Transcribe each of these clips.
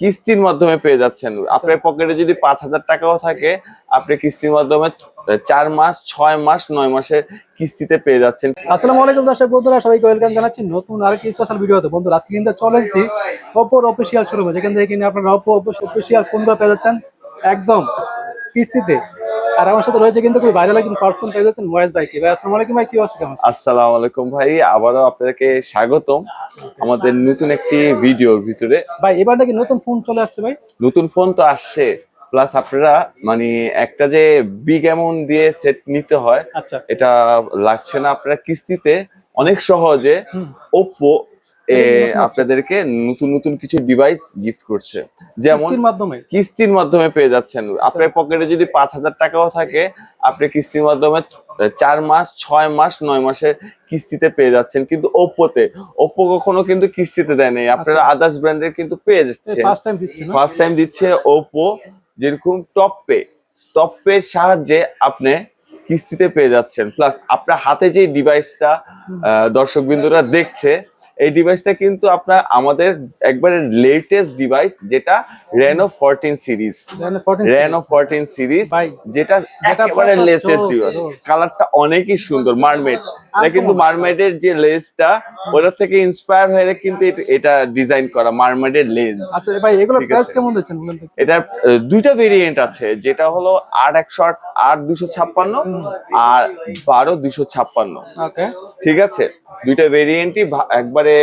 কিস্তির মাধ্যমে পেয়ে যাচ্ছেন। আপনার পকেটে যদি পাঁচ হাজার টাকাও থাকে, আপনি কিস্তির মাধ্যমে চার মাস, ছয় মাস, নয় মাসের কিস্তিতে পেয়ে যাচ্ছেন। আসসালাম আলাইকুম দর্শক বন্ধুরা, সবাইকে ওয়েলকাম জানাচ্ছি নতুন আরেকটি স্পেশাল ভিডিওতে বন্ধুরা, আজকে কিন্তু চলে এসেছি অপর অফিসিয়াল শোরুমে যেখান থেকে কিনে আপনারা অপর অফিসিয়াল ফোনগুলো পেয়ে যাচ্ছেন। একদম কিস্তিতে। আর আমার সাথে রয়েছে কিন্তু খুব ভাইরাল একজন পার্সন পেয়ে যাচ্ছেন মহেশ ভাই কি? ভাই আসসালামু আলাইকুম ভাই কি অবস্থা কেমন? আসসালামু আলাইকুম ভাই আবারও আপনাদেরকে স্বাগতম আমাদের নতুন একটি ভিডিওর ভিতরে। ভাই এবার নাকি নতুন ফোন চলে আসছে ভাই? নতুন ফোন তো আসছে প্লাস আপনারা মানে একটা যে বিগ অ্যামাউন্ট দিয়ে সেট নিতে হয় আচ্ছা। এটা লাগছে না। আপনারা কিস্তিতে অনেক সহজে ওপো আপনাদেরকে নতুন নতুন কিছু ডিভাইস গিফট করছে। যেমন কিস্তির মাধ্যমে। কিস্তির মাধ্যমে পেয়ে যাচ্ছেন। আপনার পকেটে যদি পাঁচ হাজার টাকাও থাকে আপনি কিস্তির মাধ্যমে চার মাস ছয় মাস নয় মাসের কিস্তিতে পেয়ে যাচ্ছেন। কিন্তু ওপ্পোতে ওপ্পো কখনো কিন্তু কিস্তিতে দেয় নাই। আপনারা আদার্স ব্র্যান্ডের কিন্তু পেয়ে যাচ্ছে ফার্স্ট টাইম দিচ্ছে না? ফার্স্ট টাইম দিচ্ছে ওপো যেরকম টপ পে টপ পের সাহায্যে আপনি কিস্তিতে পেয়ে যাচ্ছেন। প্লাস আপনার হাতে যে ডিভাইসটা দর্শক বিন্দুরা দেখছে এই ডিভাইসটা কিন্তু আপনার আমাদের একবারে লেটেস্ট ডিভাইস যেটা Reno fourteen series Reno 14 Reno fourteen series যেটা যেটা একেবারে লেটেস্ট ডিভাইস কালারটা অনেকই সুন্দর মারমেড এটা কিন্তু। মারমেডের যে লেন্সটা ওটা থেকে ইন্সপায়ার হয়ে কিন্তু এটা- এটা ডিজাইন করা মারমেডের লেন্স আচ্ছা ভাই এগুলো প্রাইস কেমন দিচ্ছেন আহ, দুইটা ভেরিয়েন্ট আছে যেটা হলো আট একশো আট দুশো ছাপ্পান্ন আর বারো দুশো ছাপ্পান্ন। ওকে। ঠিক আছে? দুইটা ভেরিয়েন্টই একবারে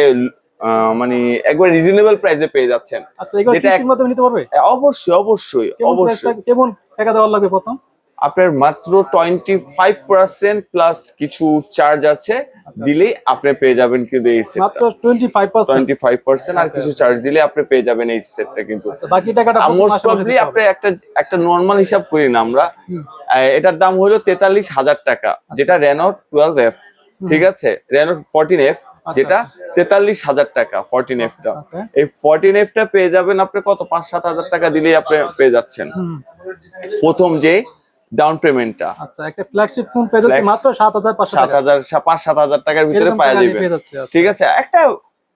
মানে একবার রিজনেবল প্রাইসে পেয়ে যাচ্ছেন। আচ্ছা এগুলো যেটা কিস্তির মাধ্যমে নিতে পারবে? অবশ্যই অবশ্যই অবশ্যই। কেমন টাকা দেওয়ার লাগবে প্রথম? আপনার মাত্র টোয়েন্টি ফাইভ পার্সেন্ট প্লাস কিছু চার্জ আছে দিলেই আপনি পেয়ে যাবেন কিন্তু এই মাত্র টোয়েন্টি ফাইভ পার্সেন্ট আর কিছু চার্জ দিলে আপনি পেয়ে যাবেন এই সেটটা কিন্তু। বাকি টাকাটা মোস্ট মাসে মাসে প্রবলি আপনি একটা একটা নর্মাল হিসাব করি না আমরা। এটার দাম হলো তেতাল্লিশ হাজার টাকা যেটা রেনো টুয়েলভ এফ ঠিক আছে? রেনো ফোরটিন এফ যেটা তেতাল্লিশ হাজার টাকা ফোরটিন এফ টা। এই ফোরটিন এফ টা পেয়ে যাবেন আপনি কত? পাঁচ সাত হাজার টাকা দিলেই আপনি পেয়ে যাচ্ছেন। প্রথম যে ডাউন পেমেন্টটা আচ্ছা একটা ফ্ল্যাগশিপ ফোন পেয়ে যাচ্ছে মাত্র সাত হাজার পাঁচশো সাত টাকা হাজার সা- পাঁচ সাত হাজার টাকার ভিতরে পাওয়া যাবে। আচ্ছা। ঠিক আছে? একটা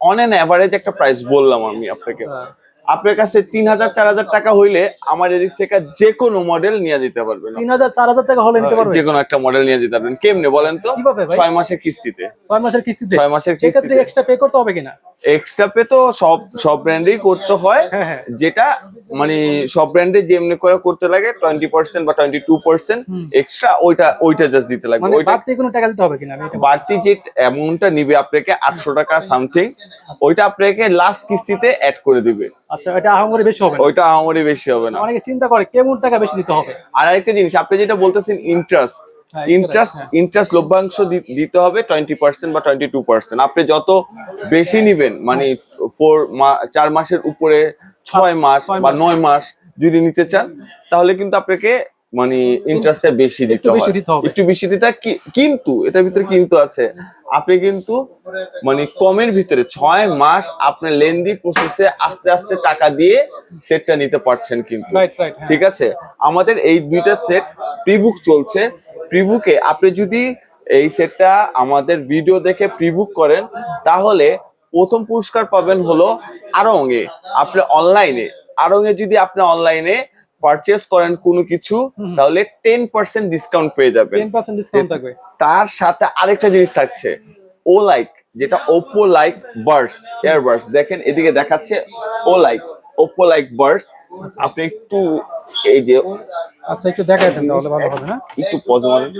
অন এন অ্যাভারেজ একটা প্রাইস বললাম আমি আপনাকে। আচ্ছা। আপনার কাছে তিন হাজার চার হাজার টাকা হইলে আমার এদিক থেকে যে কোনো মডেল নিয়ে দিতে পারবেন। তিন হাজার চার হাজার টাকা হলে নিতে পারবে যে কোনো একটা মডেল নিয়ে দিতে পারবেন। কেমনে বলেন তো? ছয় মাসের কিস্তিতে। ছয় মাসের কিস্তিতে? ছয় মাসের কিস্তিতে। এক্সট্রা পে করতে হবে কিনা? এক্সট্রা পে তো সব সব ব্র্যান্ডেই করতে হয়। হ্যাঁ, হ্যাঁ। যেটা মানে সব ব্র্যান্ডে যেমনি করে করতে লাগে টোয়েন্টি পার্সেন্ট বা টোয়েন্টি টু পার্সেন্ট এক্সট্রা ওইটা ওইটা জাস্ট দিতে লাগবে মানে ওইটা বাড়তি কোনো টাকা দিতে হবে কিনা? বাড়তি যে অ্যামাউন্টটা নিবে আপনাকে আটশো টাকা সামথিং ওইটা আপনাকে লাস্ট কিস্তিতে অ্যাড করে দিবে। আচ্ছা এটা আহামরি বেশি হবে না। ওইটা আহামরি বেশি হবে না। অনেকে চিন্তা করে কেমন টাকা বেশি দিতে হবে? আর আরেকটা জিনিস আপনি যেটা বলতেছেন ইন্টারেস্ট ইন্টারেস্ট ইন্টারেস্ট লভ্যাংশ দিতে হবে টোয়েন্টি পার্সেন্ট বা টোয়েন্টি টু পার্সেন্ট আপনি যত বেশি নিবেন মানে ফোর চার মাসের উপরে ছয় মাস। বা নয় মাস যদি নিতে চান তাহলে কিন্তু আপনাকে মানে ইন্টারেস্টটা বেশি দিতে হয়। হবে। একটু বেশি দিতে কিন্তু এটার ভিতরে কিন্তু আছে। আপনি কিন্তু মানে কমের ভিতরে ছয় মাস আপনার লেন্দি প্রসেসে আস্তে আস্তে টাকা দিয়ে সেটটা নিতে পারছেন কিন্তু। রাইট ঠিক আছে? আমাদের এই দুইটা সেট প্রিবুক চলছে। প্রিবুকে আপনি যদি এই সেটটা আমাদের ভিডিও দেখে প্রিবুক করেন তাহলে প্রথম পুরস্কার পাবেন হলো আরঙে। আপনি অনলাইনে আরঙে যদি আপনি অনলাইনে পারচেস করেন কোনো কিছু তাহলে টেন পার্সেন্ট ডিসকাউন্ট পেয়ে যাবেন। টেন পার্সেন্ট ডিসকাউন্ট থাকবে। তার সাথে আরেকটা জিনিস থাকছে ও লাইক যেটা ওপো লাইক বার্ডস এয়ারবার্ডস দেখেন এদিকে দেখাচ্ছে ও লাইক ওপো লাইক বার্ডস আপনি একটু এই যে আচ্ছা একটু দেখাই দেন তাহলে ভালো হবে না একটু পজ মারেন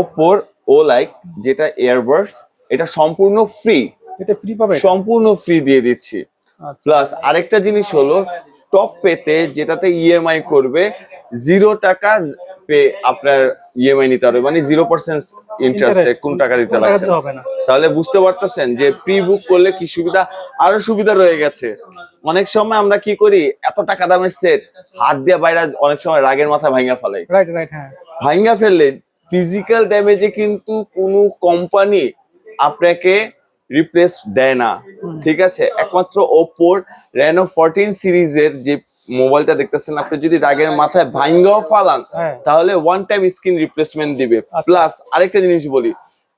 ওপোর ও লাইক যেটা এয়ারবার্ডস এটা সম্পূর্ণ ফ্রি এটা ফ্রি পাবে? সম্পূর্ণ ফ্রি দিয়ে দিচ্ছি। আচ্ছা। প্লাস আরেকটা জিনিস হলো টপ পেতে যেটাতে ইএমআই করবে জিরো টাকা পে আপনার ইএমআই নিতে হবে মানে জিরো পার্সেন্ট ইন্টারেস্টে কোন টাকা দিতে লাগছে হবে তাহলে বুঝতে পারতেছেন যে প্রি বুক করলে কি সুবিধা? আরও সুবিধা রয়ে গেছে। অনেক সময় আমরা কি করি এত টাকা দামের সেট হাত দিয়ে বাইরে অনেক সময় রাগের মাথা ভাঙা ফেলাই রাইট রাইট হ্যাঁ। ভাঙ্গা ফেললেন ফিজিক্যাল ড্যামেজে কিন্তু কোনো কোম্পানি আপনাকে রিপ্লেস দেয় না। ঠিক আছে? একমাত্র ওপোর রেনো ফোরটিন সিরিজের যে মোবাইলটা দেখতেছেন আপনি যদি রাগের মাথায় ভাঙ্গাও ফালান হ্যাঁ। তাহলে ওয়ান টাইম স্ক্রিন রিপ্লেসমেন্ট দিবে। প্লাস আরেকটা জিনিস বলি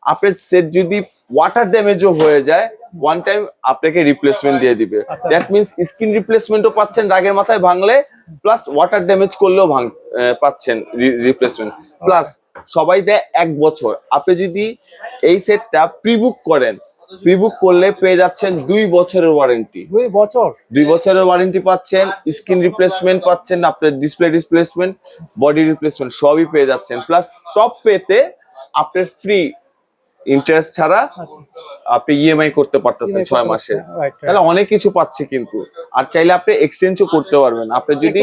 আপনার সেট যদি ওয়াটার ড্যামেজও হয়ে যায় ওয়ান টাইম আপনাকে রিপ্লেসমেন্ট দিয়ে দিবে। আচ্ছা। দ্যাট মিনস স্ক্রিন রিপ্লেসমেন্টও পাচ্ছেন রাগের মাথায় ভাঙলে প্লাস ওয়াটার ড্যামেজ করলেও ভাঙ পাচ্ছেন রিপ্লেসমেন্ট প্লাস সবাই দেয় এক বছর। আপনি যদি এই সেটটা প্রিবুক করেন প্রিবুক করলে পেয়ে যাচ্ছেন দুই বছরের ওয়ারেন্টি দুই বছর? দুই বছরের ওয়ারেন্টি পাচ্ছেন স্ক্রিন রিপ্লেসমেন্ট পাচ্ছেন আপনার ডিসপ্লে রিপ্লেসমেন্ট বডি রিপ্লেসমেন্ট সবই পেয়ে যাচ্ছেন। প্লাস টপ পেতে আপনার ফ্রি ইন্টারেস্ট ছাড়া আপনি ইএমআই করতে পারতেছেন ছয় মাসে. তাহলে অনেক কিছু পাচ্ছে কিন্তু। আর চাইলে আপনি এক্সচেঞ্জও করতে পারবেন। আপনি যদি?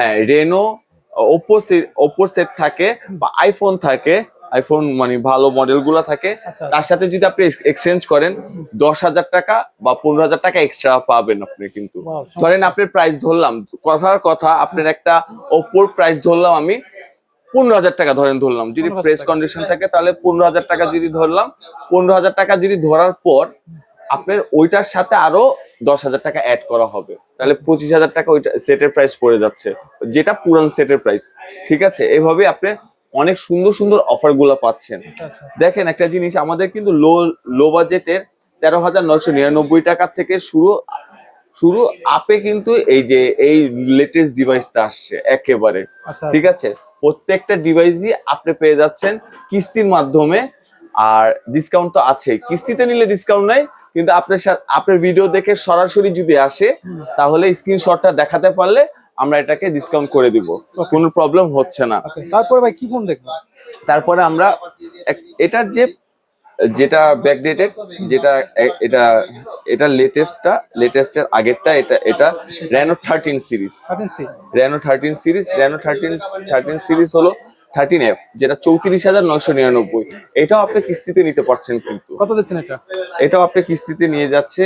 হ্যাঁ রেনো ওপো ওপো সেট থাকে বা আইফোন থাকে আইফোন মানে ভালো মডেলগুলা থাকে আচ্ছা। তার সাথে যদি আপনি এক্সচেঞ্জ করেন দশ হাজার টাকা বা পনেরো হাজার টাকা এক্সট্রা পাবেন আপনি কিন্তু। ধরেন আপনার প্রাইস ধরলাম কথার কথা আপনার একটা ওপোর প্রাইস ধরলাম আমি পনেরো হাজার টাকা ধরেন ধরলাম। যদি 15,000 ফ্রেশ কন্ডিশন থাকে তাহলে পনেরো হাজার টাকা যদি ধরলাম পনেরো হাজার টাকা যদি ধরার পর আপনার ওইটার সাথে আরও দশ হাজার টাকা অ্যাড করা হবে। তাহলে পঁচিশ হাজার টাকা ওইটা সেটের প্রাইস পড়ে যাচ্ছে। যেটা পুরান সেটের প্রাইস ঠিক আছে? এভাবে আপনি অনেক সুন্দর সুন্দর অফারগুলা পাচ্ছেন। দেখেন একটা জিনিস আমাদের কিন্তু লো লো বাজেটের তেরো হাজার নয়শো নিরানব্বই টাকার থেকে শুরু শুরু আপে কিন্তু এই যে এই লেটেস্ট ডিভাইসটা আসছে একেবারে। আচ্ছা। ঠিক আছে? প্রত্যেকটা ডিভাইসই আপনি পেয়ে যাচ্ছেন কিস্তির মাধ্যমে আর ডিসকাউন্ট তো আছে। কিস্তিতে নিলে ডিসকাউন্ট নাই কিন্তু আপনার আপনার ভিডিও দেখে সরাসরি যদি আসে তাহলে স্ক্রিনশটটা দেখাতে পারলে আমরা এটাকে ডিসকাউন্ট করে দিব। কোনো প্রবলেম হচ্ছে না। তারপরে ভাই কি ফোন দেখব? তারপরে আমরা এটার যে যেটা ব্যাকডেটেড যেটা এটা এটা লেটেস্টটা লেটেস্টের আগেরটা এটা এটা Reno thirteen series Reno thirteen series Reno thirteen thirteen series হলো থার্টিন এফ যেটা চৌত্রিশ হাজার নয়শো নিরানব্বই। এটাও আপনি কিস্তিতে নিতে পারছেন কিন্তু। কত দিচ্ছেন এটা? এটাও আপনি কিস্তিতে নিয়ে যাচ্ছে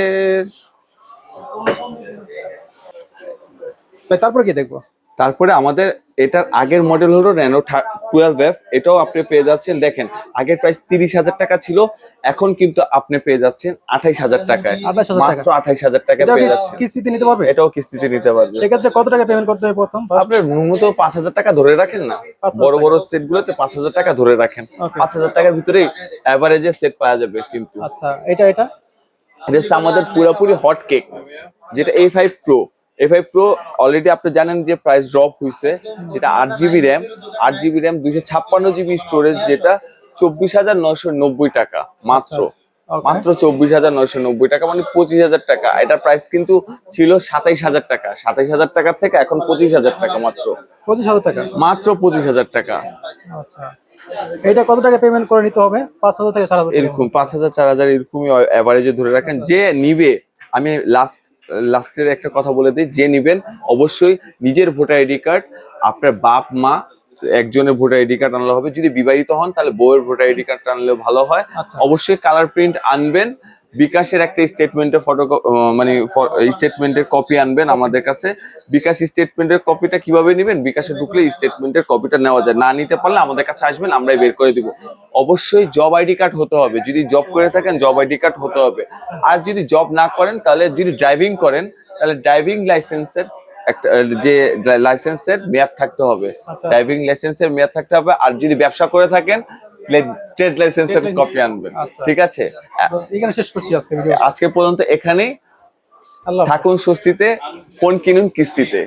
তারপরে কি দেখব? তারপরে আমাদের এটার আগের মডেল হলো র্যানো টুয়েলভ এফ এটাও আপনি পেয়ে যাচ্ছেন দেখেন আগের প্রাইস তিরিশ হাজার টাকা ছিল এখন কিন্তু আপনি পেয়ে যাচ্ছেন আঠাইশ হাজার টাকায়। 28,000 টাকা। মাত্র আঠাইশ হাজার এটা পেয়ে যাচ্ছেন। কিস্তিতে নিতে পারবে? এটাও কিস্তিতে নিতে পারবে। সেক্ষেত্রে কত টাকা পেমেন্ট করতে হবে প্রথম? আপনি ন্যূনতম পাঁচ হাজার টাকা ধরে রাখেন না। বড় বড় সেট গুলোতে পাঁচ হাজার টাকা ধরে রাখেন। পাঁচ হাজার টাকার ভিতরেই অ্যাভারেজে সেট পাওয়া যাবে কিন্তু। আচ্ছা এটা এটা? এটা আমাদের পুরোপুরি হট কেক যেটা A five pro A five pro already আপনি জানেন যে প্রাইস ড্রপ হয়েছে যেটা আট জিবি র্যাম আট জিবি র্যাম দুইশো ছাপ্পান্ন জিবি স্টোরেজ যেটা চব্বিশ হাজার নয়শো নব্বই টাকা মাত্র। মাত্র চব্বিশ হাজার নয়শো নব্বই টাকা মানে পঁচিশ হাজার টাকা। এটার প্রাইস কিন্তু ছিল সাতাইশ হাজার টাকা। সাতাইশ হাজার টাকার থেকে এখন পঁচিশ হাজার টাকা মাত্র। পঁচিশ হাজার টাকা? মাত্র পঁচিশ হাজার টাকা। আচ্ছা। এটা কত টাকা পেমেন্ট করে নিতে হবে? পাঁচ হাজার থেকে চার হাজার এরকম পাঁচ হাজার চার হাজার এরকমই অ্যাভারেজে ধরে রাখেন। যে নিবে আমি লাস্ট লাস্টের একটা কথা বলে দিই যে নেবেন অবশ্যই নিজের ভোটার আইডি কার্ড আপনার বাপ মা একজনের ভোটার আইডি কার্ড আনলে হবে। যদি বিবাহিত হন তাহলে বউয়ের ভোটার আইডি কার্ড আনলে ভালো হয়। আচ্ছা। অবশ্যই কালার প্রিন্ট আনবেন। বিকাশের একটা স্টেটমেন্টের ফটো মানে স্টেটমেন্টের কপি আনবেন আমাদের কাছে। বিকাশ স্টেটমেন্টের কপিটা কীভাবে নেবেন? বিকাশে ঢুকলে স্টেটমেন্টের কপিটা নেওয়া যায়। না নিতে পারলে আমাদের কাছে আসবেন আমরাই বের করে দিব। অবশ্যই জব আইডি কার্ড হতে হবে। যদি জব করে থাকেন জব আইডি কার্ড হতে হবে। আর যদি জব না করেন তাহলে যদি ড্রাইভিং করেন তাহলে ড্রাইভিং লাইসেন্সের একটা যে লাইসেন্সের মেয়াদ থাকতে হবে। আচ্ছা। ড্রাইভিং লাইসেন্সের মেয়াদ থাকতে হবে। আর যদি ব্যবসা করে থাকেন ট্রেড লাইসেন্সের কপি আনবেন। আচ্ছা। ঠিক আছে? এখানে শেষ করছি আজকে আজকে পর্যন্ত এখানেই। থাকুন স্বস্তিতে ফোন কিনুন কিস্তিতে।